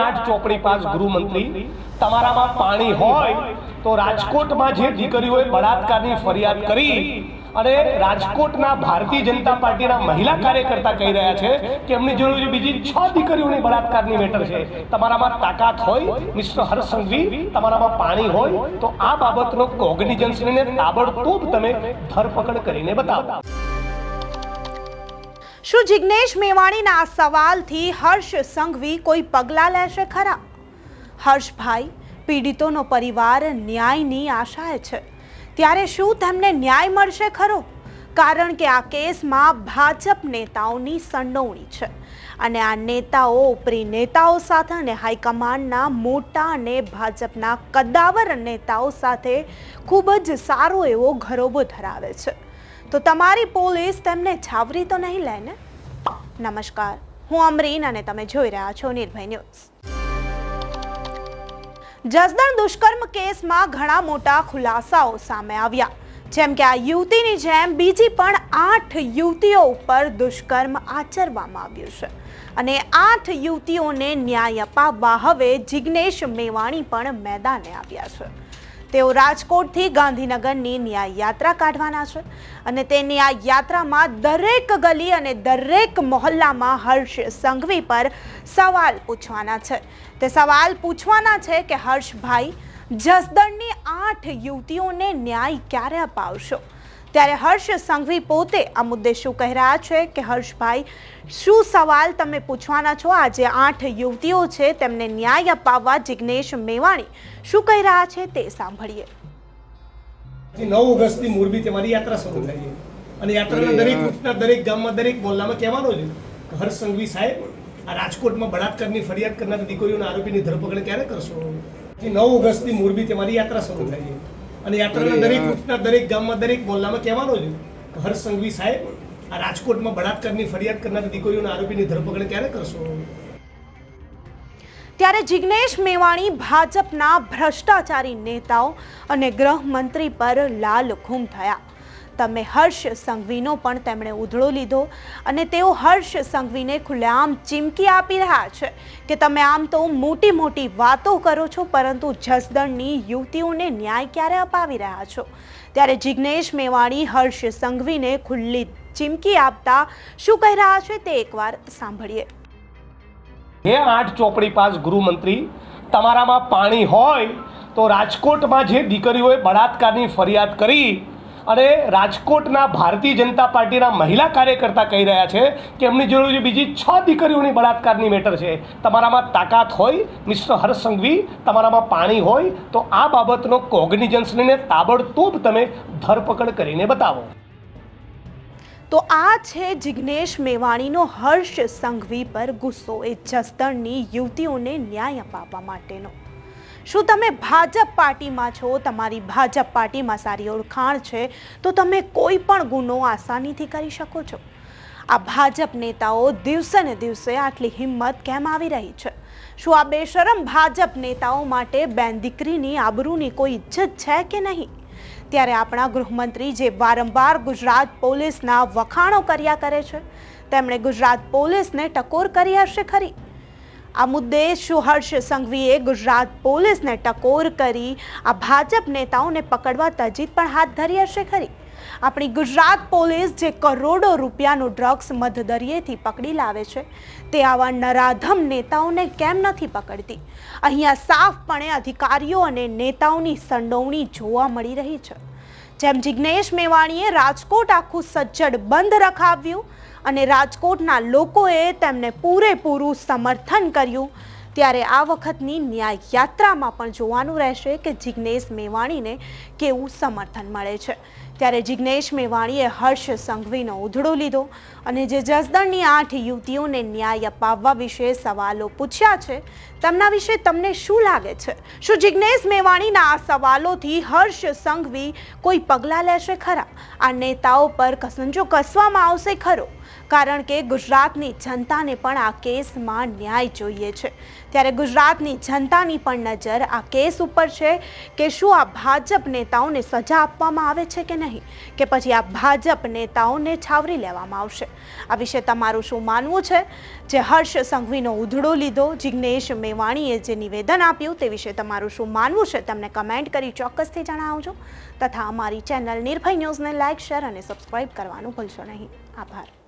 આઠ ચોપડી પાસ ગૃહમંત્રી, તમારામાં પાણી હોય તો રાજકોટમાં જે દીકરીઓએ બળાત્કારની ફરિયાદ કરી અને રાજકોટના ભારતીય જનતા પાર્ટીના મહિલા કાર્યકર્તા કહી રહ્યા છે કે એમની જોડે બીજી છ દીકરીઓની બળાત્કારની મેટર છે. તમારામાં તાકાત હોય, મિસ્ટર હર્ષ તમારામાં પાણી હોય, તો આ બાબતનો કોગ્નિજન્સ લઈને તાબડતોબ તમે ધરપકડ કરીને બતાવો. શું જિગ્નેશ મેવાણીના આ સવાલથી હર્ષ સંઘવી કોઈ પગલાં લેશે ખરા? હર્ષભાઈ, પીડિતોનો પરિવાર ન્યાયની આશાએ છે. ત્યારે શું તેમને ન્યાય મળશે ખરો? કારણ કે આ કેસમાં ભાજપ નેતાઓની સંડોવણી છે અને આ નેતાઓ ઉપરી નેતાઓ સાથે અને હાઈકમાન્ડના મોટા અને ભાજપના કદાવર નેતાઓ સાથે ખૂબ જ સારો એવો ઘરોબો ધરાવે છે. તો તમારી પોલીસ તેમને છાવરી તો નહીં લે ને? નમસ્કાર, હું અમરીન અને તમે જોઈ રહ્યા છો નિર્ભય ન્યૂઝ. જસદણ દુષ્કર્મ કેસમાં ઘણા મોટા ખુલાસાઓ સામે આવ્યા. જેમ કે આ યુવતીની જેમ બીજી પણ આઠ યુવતીઓ ઉપર દુષ્કર્મ આચરવામાં આવ્યું છે. અને આઠ યુવતીઓને ન્યાય અપાવવા હવે જિજ્ઞેશ મેવાણી પણ મેદાને આવ્યા છે. તેઓ રાજકોટથી ગાંધીનગરની ન્યાય યાત્રા કાઢવાના છે અને તે ન્યાય દરેક ગલી અને દરેક મોહલ્લામાં હર્ષ સંઘવી પર સવાલ પૂછવાના છે. તે સવાલ પૂછવાના છે કે હર્ષભાઈ, જસદણની આઠ યુવતીઓને ન્યાય ક્યારે અપાવશો? ત્યારે હર્ષ સંઘવી પોતે આ મુદ્દે શું કહી રહ્યા છે કે હર્ષભાઈ શું સવાલ તમે પૂછવાના છો? આજે આઠ યુવતીઓ છે તેમને ન્યાય અપાવવા જિજ્ઞેશ મેવાણી શું કહી રહ્યા છે તે સાંભળીએ. નવ ઓગસ્ટથી મોરબી તમારી યાત્રા શરૂ થઈ અને યાત્રાના દરેક રૂટના દરેક ગામમાં દરેક મોહલ્લામાં કહેવાનો છે કે હર્ષ સંઘવી સાહેબ આ રાજકોટમાં બળાત્કારની ફરિયાદ કરનાર દીકરીઓના આરોપીની ધરપકડ ક્યારે કરશો? નવ ઓગસ્ટથી મોરબી તમારી યાત્રા શરૂ છે. અને યાત્રાના દરેક રૂટના દરેક ગામમાં દરેક મોહલ્લામાં કહેવાનો છે કે હર્ષ સંઘવી સાહેબ આ રાજકોટમાં બળાત્કારની ફરિયાદ કરનાર દીકરીઓના આરોપીની ધરપકડ ક્યારે કરશો? ત્યારે જિગ્નેશ મેવાણી ભાજપના ભ્રષ્ટાચારી નેતાઓ અને ગૃહમંત્રી પર લાલ લાલઘૂમ થયા. તમે હર્ષ સંઘવીનો પણ તેમણે ઉધળો લીધો અને તેઓ હર્ષ સંઘવીને ખુલ્લેઆમ ચીમકી આપી રહ્યા છે કે તમે આમ તો મોટી મોટી વાતો કરો છો, પરંતુ જસદણની યુવતીઓને ન્યાય ક્યારે અપાવી રહ્યા છો? ત્યારે જિગ્નેશ મેવાણી હર્ષ સંઘવીને ખુલ્લી ચીમકી આપતા શું કહી રહ્યા છે તે એકવાર સાંભળીએ. હે આઠ ચોપડી પાસ ગૃહમંત્રી તમારામાં પાણી હોય તો રાજકોટમાં જે દીકરીઓએ બળાત્કારની ફરિયાદ કરી અને રાજકોટના ભારતીય જનતા પાર્ટીના મહિલા કાર્યકર્તા કહી રહ્યા છે કે એમની જોડે બીજી છ દીકરીઓની બળાત્કારની મેટર છે. તમારામાં તાકાત હોય, મિસ્ટર હર્ષ સંઘવી તમારામાં પાણી હોય, તો આ બાબતનો કોગ્નિજન્સ લઈને તાબડતોબ તમે ધરપકડ કરીને બતાવો. તો આ છે જિગ્નેશ મેવાણીનો હર્ષ સંઘવી પર ગુસ્સો. એ જસદણની યુવતીઓને ન્યાય અપાવવા માટેનો. શું તમે ભાજપ પાર્ટીમાં છો? તમારી ભાજપ પાર્ટીમાં સારી ઓળખાણ છે. તો તમે કોઈ પણ ગુનો આસાનીથી કરી શકો છો. આ ભાજપ નેતાઓ દિવસે ને દિવસે આટલી હિંમત કેમ આવી રહી છે? શું આ બેશરમ ભાજપ નેતાઓ માટે બેન દીકરીની આબરૂની કોઈ ઇજ્જત છે કે નહીં? ત્યારે આપણા ગૃહમંત્રી જે વારંવાર ગુજરાત પોલીસના વખાણો કર્યા કરે છે, તેમણે ગુજરાત પોલીસને ટકોર કરી હશે ખરી. આ મુદ્દે શું હર્ષ સંઘવીએ ગુજરાત પોલીસને ટકોર કરી, આ ભાજપ નેતાઓને પકડવા તજીદ પણ હાથ ધરી હશે ખરી? આપણી ગુજરાત પોલીસ જે કરોડો રૂપિયાનું ડ્રગ્સ મધદરિયેથી પકડી લાવે છે, તે આવા નરાધમ નેતાઓને કેમ નથી પકડતી? અહીંયા સાફપણે અધિકારીઓ અને નેતાઓની સંડોવણી જોવા મળી રહી છે. જેમ જિગ્નેશ મેવાણીએ રાજકોટ આખું સજ્જડ બંધ રખાવ્યું અને રાજકોટના લોકોએ તેમને પૂરેપૂરું સમર્થન કર્યું, ત્યારે આ વખતની ન્યાય યાત્રામાં પણ જોવાનું રહેશે કે જિગ્નેશ મેવાણીને કેવું સમર્થન મળે છે. ત્યારે જિગ્નેશ મેવાણીએ હર્ષ સંઘવીનો ઉધડો લીધો અને જે જસદણની આઠ યુવતીઓને ન્યાય અપાવવા વિશે સવાલો પૂછ્યા છે, તેમના વિશે તમને શું લાગે છે? શું જિગ્નેશ મેવાણીના આ સવાલોથી હર્ષ સંઘવી કોઈ પગલાં લેશે ખરા? આ નેતાઓ પર કસંજો કસવામાં આવશે ખરો? કારણ કે ગુજરાતની જનતાને પણ આ કેસમાં ન્યાય જોઈએ છે. ત્યારે ગુજરાતની જનતાની પણ નજર આ કેસ ઉપર છે કે શું આ ભાજપ નેતાઓને સજા આપવામાં આવે છે કે નહીં? કે પછી આ ભાજપ નેતાઓને છાવરી લેવામાં આવશે? આ વિશે તમારું શું માનવું છે? જે હર્ષ સંઘવીનો ઉધડો લીધો, જિગ્નેશ મેવાણીએ જે નિવેદન આપ્યું તે વિશે તમારું શું માનવું છે? તમને કમેન્ટ કરી ચોક્કસથી જણાવજો. તથા અમારી ચેનલ નિર્ભય ન્યૂઝને લાઇક શેર અને સબસ્ક્રાઇબ કરવાનું ભૂલશો નહીં. આભાર.